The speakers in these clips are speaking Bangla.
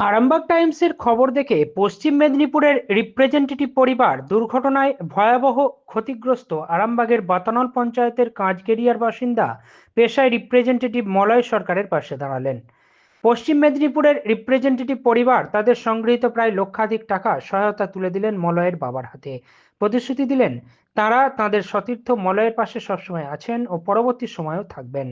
আরামবাগ টাইমসের খবর দেখে পশ্চিম মেদিনীপুরের রিপ্রেজেন্টেটিভ পরিবার দুর্ঘটনায় ভয়াবহ ক্ষতিগ্রস্ত আরামবাগের বাতানল পঞ্চায়েতের কাঁচগেরিয়ার বাসিন্দা পেশায় রিপ্রেজেন্টেটিভ মলয় সরকারের পাশে দাঁড়ালেন। পশ্চিম মেদিনীপুরের রিপ্রেজেন্টেটিভ পরিবার তাদের সংগৃহীত প্রায় লক্ষাধিক টাকা সহায়তা তুলে দিলেন মলয়ের বাবার হাতে। প্রতিশ্রুতি দিলেন, তারা তাদের সতীর্থ মলয়ের পাশে সবসময় আছেন ও পরবর্তী সময়েও থাকবেন।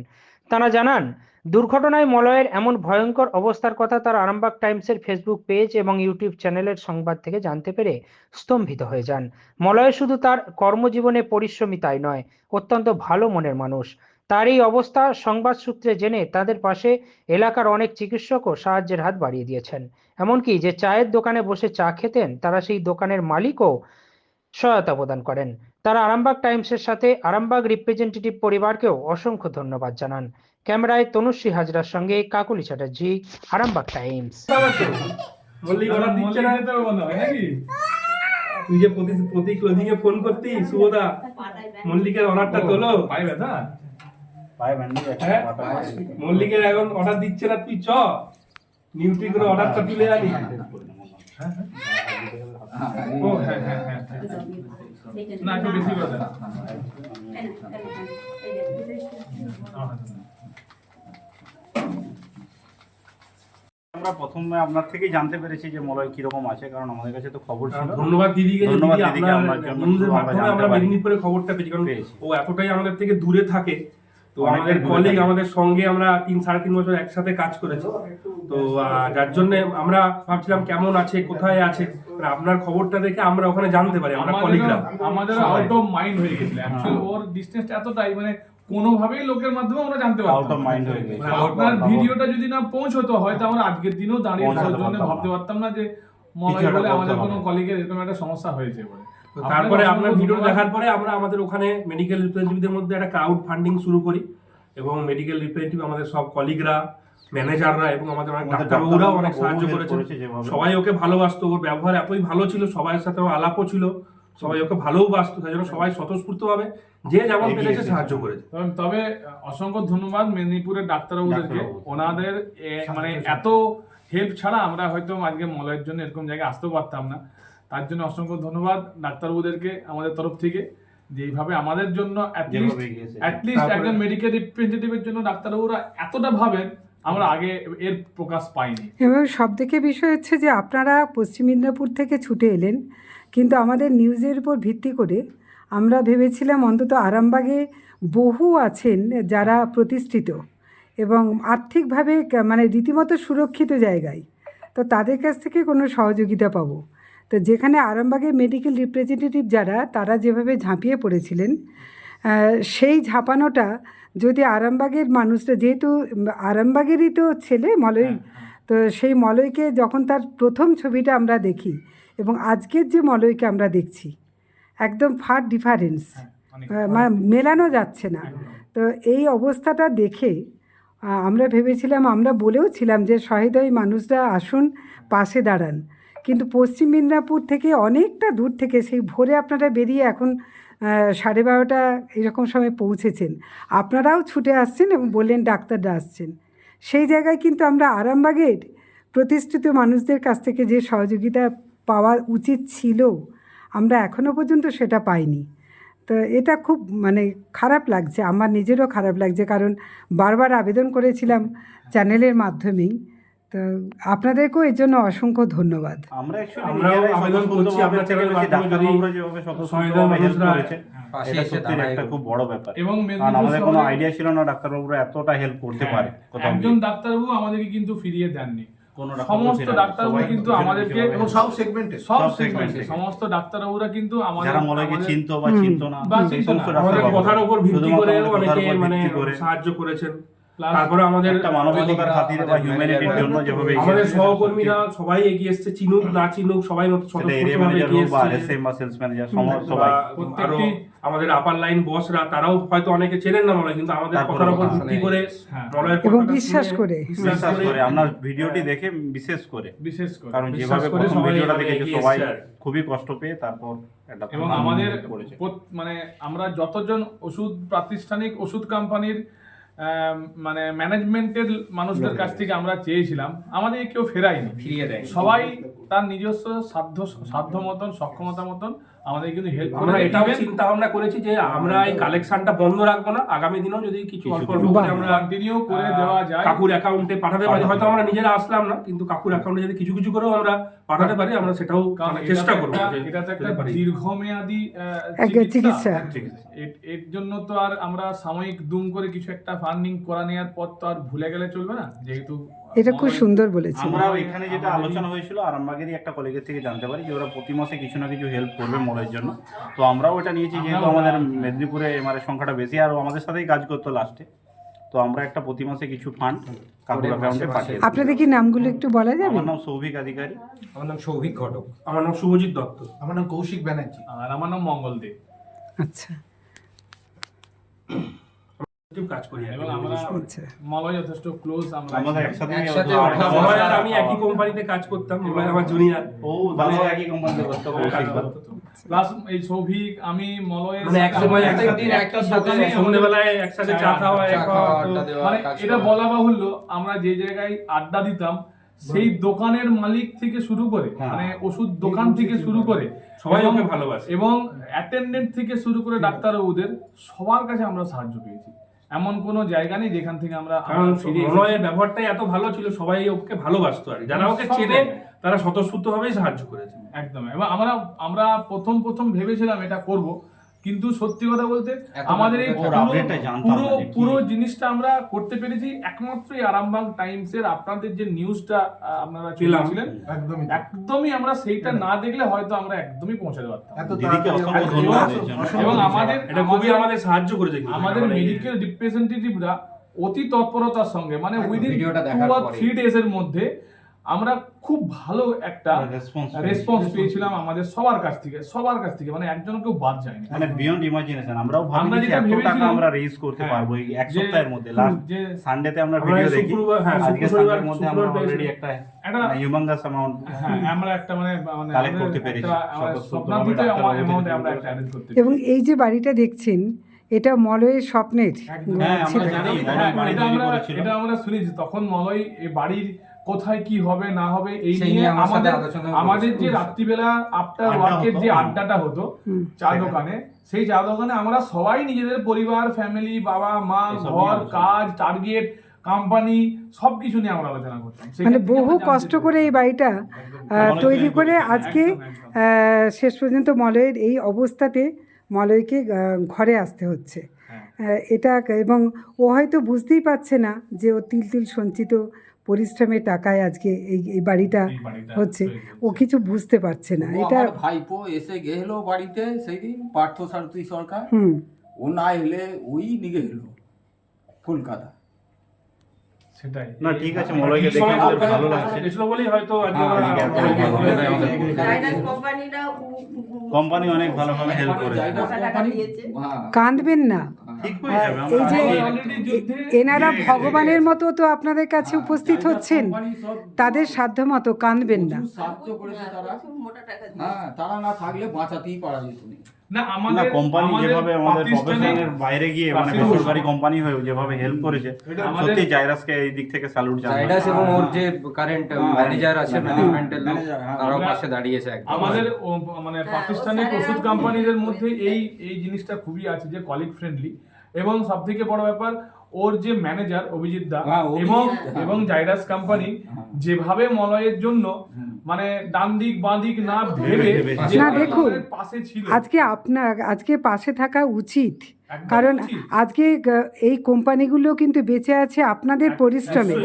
তারা জানান, দুর্ঘটনায় মলয়ের এমন ভয়ঙ্কর অবস্থার কথা তার আরামবাগ টাইমসের ফেসবুক পেজ এবং ইউটিউব চ্যানেলের সংবাদ থেকে জানতে পেরে স্তম্ভিত হয়ে যান। মলয় শুধু তার কর্মজীবনে পরিশ্রমী তাই নয়, অত্যন্ত ভালো মনের মানুষ। তার এই অবস্থা সংবাদ সূত্রে জেনে তাদের পাশে এলাকার অনেক চিকিৎসকও সাহায্যের হাত বাড়িয়ে দিয়েছেন। এমনকি যে চায়ের দোকানে বসে চা খেতেন, তারা সেই দোকানের মালিকও সহায়তা প্রদান করেন। তারা আরামবাগ টাইমসের সাথে আরামবাগ রিপ্রেজেন্টেটিভ পরিবারকেও অসংখ্য ধন্যবাদ জানান। ক্যামেরায় তনুশ্রী হাজরার সঙ্গে কাকুলি চ্যাটার্জি আরামবাগ টাইমস। তুই যে প্রতি প্রতি ক্লোজিং এ ফোন করতি শুভদা মল্লিকের অর্ডারটা তোলো। পায়ে ব্যথা? হ্যাঁ? মল্লিকের এখন অর্ডার দিচ্ছে না তুই চ। নিউট্রি করে অর্ডারটা তুলে আনি। ও হ্যাঁ হ্যাঁ হ্যাঁ। না একটু বেশি ব্যথা আমরা প্রথমে আপনার থেকেই জানতে পেরেছি যে মলয় কীরকম আছে কারণ আমাদের কাছে তো খবর ছিল। ধন্যবাদ দিদিকে ধন্যবাদ আমরা আমরা মেদিনীপুরে খবরটা পেয়েছি কারণ। ও এতটাই আমাদের থেকে দূরে থাকে। তো আমাদের কলিগ আমাদের সঙ্গে আমরা তিন সাড়ে তিন বছর একসাথে কাজ করেছি। তো যার জন্য আমরা ভাবছিলাম কেমন আছে কোথায় আছে আপনার খবরটা দেখে আমরা ওখানে জানতে পারি আমরা কলিগরা আমাদের আউট অফ মাইন্ড হয়ে গেছিল অ্যাকচুয়ালি ওর ডিসটেন্স এতটাই মানে কোনোভাবেই লোকের মাধ্যমে আমরা জানতে আউট পারতাম অফ মাইন্ড হয়ে গেছে। মানে আপনার ভিডিওটা যদি না পৌঁছতো হয়তো আমরা আজকের দিনেও দাঁড়িয়ে থাকার জন্য ভাবতে পারতাম না যে মনে কিছু বলে আমাদের কোনো কলিগের এরকম একটা সমস্যা হয়েছে বলে। তো তারপরে আপনার ভিডিও দেখার পরে আমরা আমাদের ওখানে মেডিকেল রিপ্রেজেন্টেটিভদের মধ্যে একটা ক্রাউড ফান্ডিং শুরু করি এবং মেডিকেল রিপ্রেজেন্টেটিভ আমাদের সব কলিগরা ম্যানেজাররা এবং আমাদের অনেক ডাক্তারবাবুরাও অনেক সাহায্য করেছেন। করেছে সবাই ওকে ভালোবাসতো ওর ব্যবহার এতই ভালো ছিল সবার সাথে আলাপও ছিল সবাই ওকে ভালোও বাসতো তাই জন্য সবাই স্বতঃস্ফূর্ত ভাবে যে যেমন পেরেছে সাহায্য করেছে। তবে- অসংখ্য ধন্যবাদ মেদিনীপুরের ডাক্তারবাবুদেরকে। ডাক্তারবাবু। ওনাদের মানে এত হেল্প ছাড়া আমরা হয়তো আজকে মলয়ের জন্য এরকম জায়গায় আসতেও পারতাম না। তার জন্য অসংখ্য ধন্যবাদ ডাক্তারবাবুদেরকে আমাদের তরফ থেকে যে এইভাবে আমাদের জন্য অ্যাটলিস্ট একজন মেডিকেল রিপ্রেজেন্টেটিভের জন্য ডাক্তারবাবুরা এতটা ভাবেন আমরা আগে এর প্রকাশ পাইনি। এবং সব থেকে বিষয় হচ্ছে যে আপনারা পশ্চিম মেদিনীপুর থেকে ছুটে এলেন, কিন্তু আমাদের নিউজের উপর ভিত্তি করে আমরা ভেবেছিলাম অন্তত আরামবাগে বহু আছেন যারা প্রতিষ্ঠিত এবং আর্থিকভাবে মানে রীতিমতো সুরক্ষিত জায়গায়। তো তাদের কাছ থেকে কোনো সহযোগিতা পাবো। তো যেখানে আরামবাগের মেডিকেল রিপ্রেজেন্টেটিভ যারা, তারা যেভাবে ঝাঁপিয়ে পড়েছিলেন সেই ঝাঁপানোটা যদি আরামবাগের মানুষরা যেহেতু আরামবাগেরই তো ছেলে মলয় তো সেই মলয়কে যখন তার প্রথম ছবিটা আমরা দেখি এবং আজকের যে মলয়কে আমরা দেখছি একদম ফার ডিফারেন্স মানে মেলানো যাচ্ছে না। তো এই অবস্থাটা দেখে আমরা ভেবেছিলাম আমরা বলেও ছিলাম যে সহৃদয় মানুষরা আসুন পাশে দাঁড়ান। কিন্তু পশ্চিম মেদিনীপুর থেকে অনেকটা দূর থেকে সেই ভোরে আপনারা বেরিয়ে এখন সাড়ে বারোটা এরকম সময় পৌঁছেছেন। আপনারাও ছুটে আসছেন এবং বললেন ডাক্তাররা আসছেন। সেই জায়গায় কিন্তু আমরা আরামবাগের প্রতিষ্ঠিত মানুষদের কাছ থেকে যে সহযোগিতা পাওয়া উচিত ছিল, আমরা এখনও পর্যন্ত সেটা পাইনি। তো এটা খুব মানে খারাপ লাগছে, আমার নিজেরও খারাপ লাগছে। কারণ বারবার আবেদন করেছিলাম চ্যানেলের মাধ্যমেই। তো আপনাদেরকেও এর জন্য অসংখ্য ধন্যবাদ। আমরা আবেদন করছি আপনার চ্যানেলের মাধ্যমে যেভাবে এটা একটা খুব বড় ব্যাপার। এবং আমাদের কোনো আইডিয়া ছিল না ডাক্তারবাবুরা এতটা হেল্প করতে পারে কোথাও একজন ডাক্তারবাবু আমাদেরকে কিন্তু ফিরিয়ে দেননি। সমস্ত ডাক্তারবাবু কিন্তু আমাদেরকে কিছুভাবে এবং help সব সেগমেন্টে সব সব সেগমেন্টে সমস্ত ডাক্তারবাবুরা কিন্তু আমাদের যারা মনে হয় চিনতো বা চিনতো না বা সেই সমস্ত ডাক্তারবাবু কথার উপর ভিত্তি করে অনেকে মানে সাহায্য করেছেন। তারপরে আমাদের একটা মানবিকতার খাতিরে বা হিউম্যানিটির জন্য যেভাবে আমাদের সহকর্মীরা সবাই এগিয়ে এসছে চিনুক না চিনুক সবাই স্বতঃস্ফূর্তভাবে এগিয়ে হোক বা এসছে। আরএসএম বা সেলস ম্যানেজার সবাই। প্রত্যেকটি- আমাদের আপার লাইন বসরা তারাও হয়তো অনেকে চেনেন না মনে কিন্তু আমাদের কথার উপর ভিত্তি করে হ্যাঁ। এবং বিশ্বাস করে। বিশ্বাস করে। আপনার ভিডিওটি দেখে বিশেষ করে। বিশেষ করে। কারণ যেভাবে প্রথম সবাই ভিডিওটা এগিয়ে সবাই। খুবই কষ্ট পেয়ে তারপর এবং আমাদের মানে আমরা যতজন ওষুধ প্রাতিষ্ঠানিক ওষুধ কোম্পানির মানে ম্যানেজমেন্টের মানুষদের কাছ থেকে আমরা চেয়েছিলাম। আমাদের কেউ ফেরায়নি। ফিরিয়ে দেয় সবাই তার নিজস্ব সাধ্য সাধ্য মতন সক্ষমতা মতন আমাদের কিন্তু হেল্প আমরা এটাও চিন্তা ভাবনা করেছি যে আমরা এই কালেকশনটা বন্ধ রাখব না আগামী দিনেও যদি কিছু অল্প অল্প করে আমরা কন্টিনিউ করে দেওয়া যায় কাকুর অ্যাকাউন্টে পাঠাতে পারি। হয়তো আমরা নিজেরা আসলাম না কিন্তু কাকুর অ্যাকাউন্টে যদি কিছু কিছু করেও আমরা পাঠাতে পারি আমরা সেটাও মানে চেষ্টা করব এটা তো একটা দীর্ঘমেয়াদী চিকিৎসা। এর- এর জন্য তো আর আমরা সাময়িক দুম করে কিছু একটা ফান্ডিং করা নেওয়ার পর তো আর ভুলে গেলে চলবে না যেহেতু এটা খুব সুন্দর বলেছেন। আমরাও এখানে যেটা আলোচনা হয়েছিল আরামবাগেরই একটা কলেজের থেকে জানতে পারি যে ওরা প্রতি মাসে কিছু না কিছু হেল্প করবে মলের জন্য। তো আমরাও এটা নিয়েছি যেহেতু আমাদের মেদিনীপুরে এমআরএর সংখ্যাটা বেশি আর আমাদের সাথেই কাজ করতো লাস্টে তো আমরা একটা প্রতি মাসে কিছু ফান্ড কাকুর অ্যাকাউন্টে পাঠিয়ে আপনাদের কি নামগুলো একটু বলা যাবে? আমার নাম সৌভিক অধিকারী আমার নাম সৌভিক ঘটক। আমার নাম শুভজিৎ দত্ত। আমার নাম কৌশিক ব্যানার্জি। আর আমার নাম মঙ্গল দে। আচ্ছা। কাজ করি এবং আমরা আচ্ছা। মলয় যথেষ্ট ক্লোজ আমরা একসাথে মলয় আর আমি একই কোম্পানিতে কাজ করতাম মলয় আমার জুনিয়র ও একই কোম্পানিতে করতো কৌশিক দা। প্লাস এই সৌভিক আমি মলয়ের মানে এক সময় একদিন একটা দোকানে সন্ধ্যেবেলায় একসাথে চা খাওয়া চা এক খাওয়া, খাওয়া, আড্ডা তো- দেওয়া, মানে এটা বলা বাহুল্য আমরা যে জায়গায় আড্ডা দিতাম সেই দোকানের মালিক থেকে শুরু করে হ্যাঁ। মানে ওষুধ দোকান থেকে শুরু করে সবাই ওকে ভালোবাসে। এবং অ্যাটেন্ডেন্ট থেকে শুরু করে ডাক্তারবাবুদের সবার কাছে আমরা সাহায্য পেয়েছি। এমন কোনো জায়গা নেই যেখান থেকে আমরা কারণ ব্যবহারটাই এত ভালো ছিল সবাই ওকে ভালোবাসতো আর। যারা ওকে চেনে তারা স্বতঃস্ফূর্ত ভাবেই সাহায্য করেছে। একদম এবং আমরা আমরা প্রথম প্রথম ভেবেছিলাম এটা করব কিন্তু সত্যি কথা বলতে আমাদের এই পুরো- পুরো জিনিসটা আমরা করতে পেরেছি। একমাত্র আরামবাগ টাইমস এর আপনাদের যে নিউজটা আপনারা পেলাম। ছিলেন একদমই একদমই আমরা সেইটা না দেখলে হয়তো আমরা একদমই পৌঁছাতে পারতাম। এবং আমাদের এটা খুবই আমাদের সাহায্য করেছে। আমাদের মেডিকেল রিপ্রেজেন্টেটিভরা অতি তৎপরতার সঙ্গে মানে within two or three days এর মধ্যে আমরা খুব ভালো একটা রেসপন্স পেয়েছিলাম আমাদের সবার কাছ থেকে সবার কাছ থেকে মানে একজন কেউ বাদ যায়নি। মানে বিয়ন্ড ইমাজিনেশন আমরাও আমরা যেটা টাকা ভেবেছিলাম- আমরা রেজ করতে হ্যাঁ, পারব এই এক সপ্তাহের মধ্যে। লাস্ট যে সানডেতে আমরা ভিডিও দেখি। হ্যাঁ, আজকে সানডের মধ্যে আমরা অলরেডি একটা একটা হিউমাঙ্গাস অ্যামাউন্ট হ্যাঁ আমরা একটা মানে মানে আমাদের করতে পেরেছি। ভাবে ডাক্তারবাবু অ্যামাউন্টে আমরা একটা। অ্যারেঞ্জ করতে এবং এই যে বাড়িটা দেখছেন এটা মলয়ের স্বপ্নের। হ্যাঁ, করেছিল। এটা আমরা শুনেছি তখন মলয় এই বাড়ির কোথায় কি হবে না হবে এই নিয়ে আমাদের আমাদের যে রাত্রিবেলা আফটার ওয়ার্কের যে আড্ডাটা হতো চা দোকানে সেই চা দোকানে আমরা সবাই নিজেদের পরিবার ফ্যামিলি বাবা মা ঘর কাজ টার্গেট কোম্পানি সবকিছু নিয়ে আমরা আলোচনা করতাম মানে বহু কষ্ট করে এই বাড়িটা তৈরি করে আজকে শেষ পর্যন্ত মলয়ের এই অবস্থাতে মলয়কে ঘরে আসতে হচ্ছে। হ্যাঁ। এটা এবং ও হয়তো বুঝতেই পারছে না যে ও তিল তিল সঞ্চিত পরিশ্রমের টাকায় আজকে এই এই বাড়িটা হচ্ছে। ও কিছু বুঝতে পারছে না। এটা ভাইপো এসে গেলো বাড়িতে সেই দিন পার্থ সারথী সরকার। হুম। ও না এলে ওই নিগে এলো কলকাতা। সেটাই। না ঠিক আছে মলয়কে দেখে আমাদের ভালো লাগছে। এসেছিল বলেই হয়তো আজকে আমরা- ঠিক আছে, আমরা- ভালো লাগে আমাদের। জাইডাস কোম্পানিরা কোম্পানি অনেক ভালোভাবে হেল্প করেছে। জায়গা টাকা কোম্পানি দিয়েছে। কাঁদবেন না। এই যে এনারা ভগবানের মতো তো আপনাদের কাছে উপস্থিত হচ্ছেন। তাদের সাধ্য মতো কাঁদবেন না। হ্যাঁ তারা না থাকলে বাঁচাতেই পারা যেত না। না আমাদের কোম্পানি যেভাবে আমাদের প্রফেশনের বাইরে গিয়ে মানে বেসরকারি কোম্পানি হয়ে যেভাবে হেল্প করেছে আমাদের- সত্যি জাইরাসকে এই দিক থেকে স্যালুট জাইডাস এবং ওর যে কারেন্ট ম্যানেজার আছে হ্যাঁ, ম্যানেজমেন্টের লোক manager, হ্যাঁ। তারাও পাশে দাঁড়িয়েছে একদম। আমাদের মানে হ্যাঁ, স্যারেরা ওষুধ কোম্পানিদের মধ্যে এই এই জিনিসটা খুবই আছে যে কলিগ ফ্রেন্ডলি এবং সব থেকে বড় ব্যাপার ওর যে ম্যানেজার অভিজিৎ দা হ্যাঁ, এবং হ্যাঁ। এবং জাইরাস কোম্পানি হ্যাঁ। যেভাবে মলয়ের জন্য মানে ডান দিক বাঁ দিক না ভেবে না, দেখুন, পাশে ছিল। আজকে আপনার আজকে পাশে থাকা উচিত। কারণ আজকে এই কোম্পানিগুলো কিন্তু বেঁচে আছে আপনাদের পরিশ্রমে।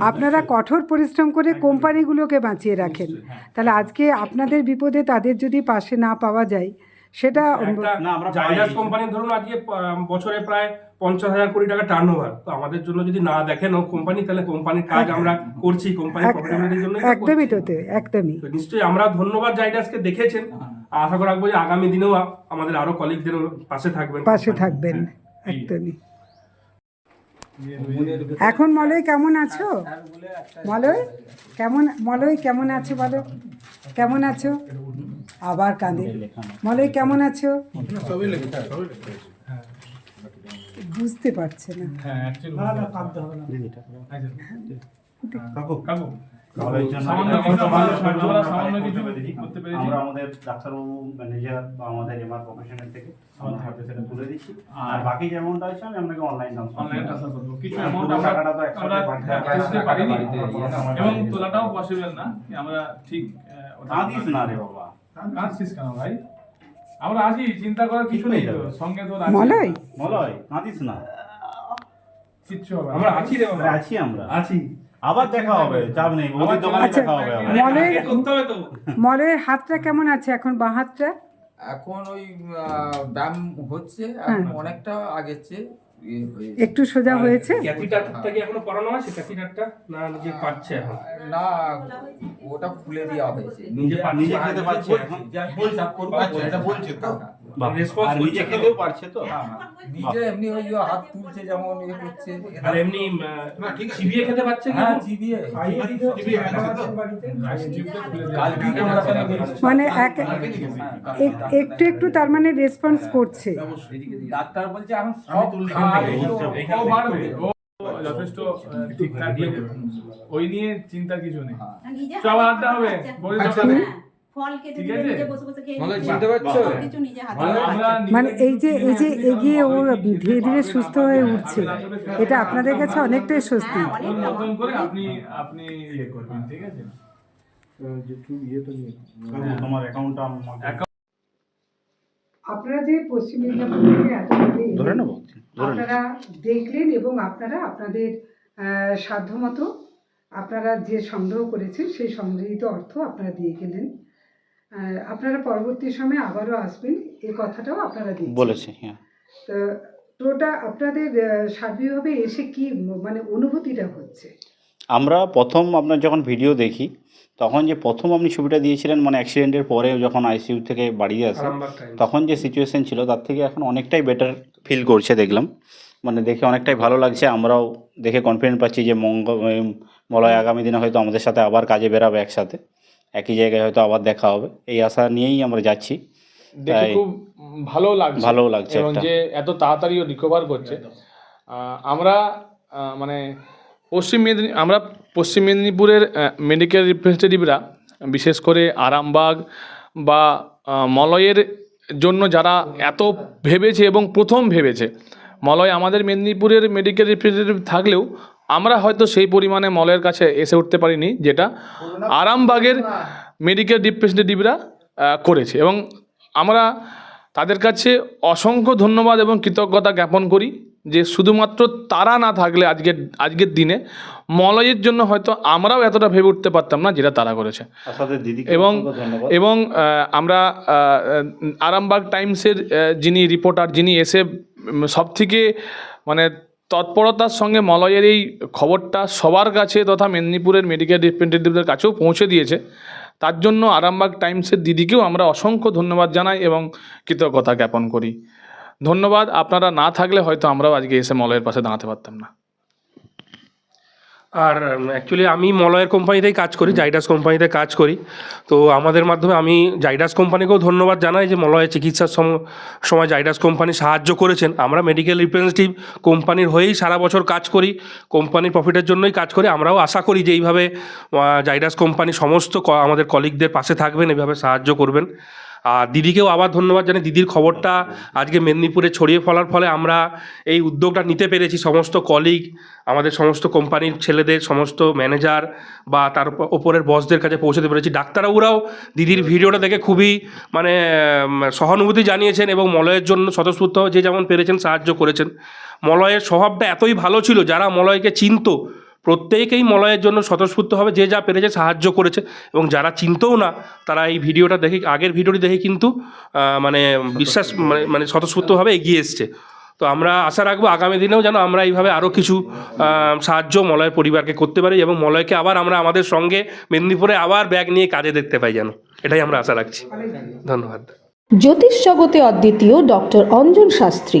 আপনারা কঠোর পরিশ্রম করে কোম্পানিগুলোকে বাঁচিয়ে রাখেন। তাহলে আজকে আপনাদের বিপদে তাদের যদি পাশে না পাওয়া যায় সেটা একটা না, আমরা কোম্পানি ধরুন আজকে বছরে প্রায় পঞ্চাশ হাজার কোটি টাকা টার্ন ওভার তো আমাদের জন্য যদি না দেখেন ও কোম্পানি তাহলে কোম্পানির কাজ আমরা করছি প্রফিটেবিলিটির জন্য একদমই তো একদমই। তো নিশ্চয়ই আমরা ধন্যবাদ জাইডাসকে দেখেছেন। আশা করা রাখব যে আগামী দিনেও আমাদের আরও কলিগদের পাশে থাকবেন। পাশে থাকবেন। একদমই। এখন মলয় কেমন আছো? মলয় কেমন মলয় কেমন আছো বলো? কেমন আছো? আবার কাঁদে। মলয় কেমন আছো? বুঝতে পারছে না। আমরা আমরা। আমরা আমাদের ডাক্তারবাবু ম্যানেজার বা আমাদের এমআর প্রফেশনের থেকে আমাদের হাতে সেটা তুলে দিচ্ছি। আর বাকি যে অ্যামাউন্টটা আছে আমি আপনাকে অনলাইন ট্রান্সফার অনলাইন ট্রান্সফার করব। কিছু হ্যাঁ, অ্যামাউন্ট আমরা টাকাটা তো একসাথে আমরা বাড়িতে হ্যাঁ, পারিনি। না। এবং তোলাটাও পসিবল না আমরা ঠিক ওটা- না রে বাবা। কাঁদছিস কেন ভাই? আমরা আছি চিন্তা করার কিছু নেই তো। সঙ্গে তোর আছি। মলয়? মলয় কাঁদিস না। কিচ্ছু হবে আমরা আছি রে আমরা আছি আমরা। আছি। আবার দেখা হবে চাপ নেই। ওদের দোকানে আচ্ছা। দেখা হবে। মলয়ের- করতে হবে তো। মলয়ের হাতটা কেমন আছে এখন বাঁ হাতটা? এখন ওই আহ, ব্যায়াম হচ্ছে এখন অনেকটা আগের চেয়ে। একটু সোজা হয়েছে? ক্যাথিটারটা কি এখনও করানো আছে? ক্যাথিটারটা না নিজে পাচ্ছে এখন? না ওটা খুলে দেওয়া হয়েছে। নিজে নিজে খেতে পারছে এখন। এটা বলছে তো? খেতেও পারছে তো? হ্যাঁ, নিজে এমনি ওই হাত তুলছে যেমন ইয়ে করছে। আর এমনি চিবিয়ে খেতে পাচ্ছে কি হ্যাঁ চিবিয়ে। জিপটা খুলে দেয়া। কালকেই কলকাতায় গেছি। মানে এক এক- একটু একটু তার মানে রেসপন্স করছে। ডাক্তার বলছে এখন সব যথেষ্ট ওই নিয়ে চিন্তার কিছু নেই। চল আড্ডা হবে। আমরা খাচ্ছে। মানে এই যে এই যে এগিয়ে ও ধীরে ধীরে সুস্থ হয়ে উঠছে। এটা আপনাদের কাছে অনেকটাই স্বস্তি। আপনি আপনি ইয়ে করবেন ঠিক আছে? আপনারা যে পশ্চিম মেদিনীপুর থেকে আপনারা দেখলেন এবং আপনারা আপনাদের সাধ্যমতো আপনারা যে সংগ্রহ করেছেন সেই সংগৃহীত অর্থ আপনারা দিয়ে গেলেন। আপনারা পরবর্তী সময়ে আবারও আসবেন এই কথাটাও আপনারা বলেছে হ্যাঁ। তো টোটা আপনাদের সার্বিকভাবে এসে কি মানে অনুভূতিটা হচ্ছে? আমরা প্রথম আপনার যখন ভিডিও দেখি তখন যে প্রথম আপনি ছবিটা দিয়েছিলেন মানে অ্যাক্সিডেন্টের পরে যখন আইসিইউ থেকে বাড়িয়ে আসে তখন যে সিচুয়েশন ছিল তার থেকে এখন অনেকটাই বেটার ফিল করছে দেখলাম। মানে দেখে অনেকটাই ভালো লাগছে আমরাও দেখে কনফিডেন্ট পাচ্ছি যে মঙ্গল মলয় আগামী দিনে হয়তো আমাদের সাথে আবার কাজে বেরাবে একসাথে। একই জায়গায় হয়তো আবার দেখা হবে। এই আশা নিয়েই আমরা যাচ্ছি। দেখে খুব ভালো লাগছে। ভালোও লাগছে এবং যে এত তাড়াতাড়ি রিকভার করছে। আমরা মানে পশ্চিম মেদিনী আমরা পশ্চিম মেদিনীপুরের মেডিকেল রিপ্রেজেন্টেটিভরা বিশেষ করে আরামবাগ বা মলয়ের জন্য যারা এত ভেবেছে এবং প্রথম ভেবেছে মলয় আমাদের মেদিনীপুরের মেডিকেল রিপ্রেজেন্টেটিভ থাকলেও আমরা হয়তো সেই পরিমাণে মলের কাছে এসে উঠতে পারিনি যেটা আরামবাগের মেডিকেল রিপ্রেজেন্টেটিভরা করেছে। এবং আমরা তাদের কাছে অসংখ্য ধন্যবাদ এবং কৃতজ্ঞতা জ্ঞাপন করি যে শুধুমাত্র তারা না থাকলে আজকের আজকের দিনে মলয়ের জন্য হয়তো আমরাও এতটা ভেবে উঠতে পারতাম না যেটা তারা করেছে। এবং এবং আমরা আরামবাগ টাইমসের যিনি রিপোর্টার যিনি এসে সব থেকে মানে তৎপরতার সঙ্গে মলয়ের এই খবরটা সবার কাছে তথা মেদিনীপুরের মেডিকেল রিপ্রেজেন্টেটিভদের কাছেও পৌঁছে দিয়েছে। তার জন্য আরামবাগ টাইমসের দিদিকেও আমরা অসংখ্য ধন্যবাদ জানাই এবং কৃতজ্ঞতা জ্ঞাপন করি। ধন্যবাদ, আপনারা না থাকলে হয়তো আমরাও আজকে এসে মলয়ের পাশে দাঁড়াতে পারতাম না। আর অ্যাকচুয়ালি আমি মলয়ের কোম্পানিতেই কাজ করি, জাইডাস কোম্পানিতে কাজ করি। তো আমাদের মাধ্যমে আমি জাইডাস কোম্পানিকেও ধন্যবাদ জানাই যে মলয়ের চিকিৎসার সময় জাইডাস কোম্পানি সাহায্য করেছেন। আমরা মেডিকেল রিপ্রেজেন্টেটিভ কোম্পানির হয়েই সারা বছর কাজ করি কোম্পানির প্রফিটের জন্যই কাজ করি। আমরাও আশা করি যে এইভাবে জাইডাস কোম্পানি সমস্ত আমাদের কলিগদের পাশে থাকবেন, এইভাবে সাহায্য করবেন। আর দিদিকেও আবার ধন্যবাদ জানাই। দিদির খবরটা আজকে মেদিনীপুরে ছড়িয়ে ফেলার ফলে আমরা এই উদ্যোগটা নিতে পেরেছি। সমস্ত কলিগ আমাদের সমস্ত কোম্পানির ছেলেদের, সমস্ত ম্যানেজার বা তার ওপরের বসদের কাছে পৌঁছতে পেরেছি। ডাক্তারবাবুরাও দিদির ভিডিওটা দেখে খুবই মানে সহানুভূতি জানিয়েছেন এবং মলয়ের জন্য স্বতঃস্ফূর্ত যে যেমন পেরেছেন, সাহায্য করেছেন। মলয়ের স্বভাবটা এতই ভালো ছিল, যারা মলয়কে চিনতো প্রত্যেকেই মলয়ের জন্য স্বতঃস্ফূর্তভাবে যে যা পেরেছে সাহায্য করেছে। এবং যারা চিনতও না, তারা এই ভিডিওটা দেখে, আগের ভিডিওটি দেখে কিন্তু মানে বিশ্বাস মানে মানে স্বতঃস্ফূর্তভাবে এগিয়ে এসছে। তো আমরা আশা রাখব আগামী দিনেও যেন আমরা এইভাবে আরও কিছু সাহায্য মলয়ের পরিবারকে করতে পারি এবং মলয়কে আবার আমরা আমাদের সঙ্গে মেদিনীপুরে আবার ব্যাগ নিয়ে কাজে দেখতে পাই যেন। এটাই আমরা আশা রাখছি। ধন্যবাদ। জ্যোতিষ জগতে অদ্বিতীয় ডক্টর অঞ্জন শাস্ত্রী।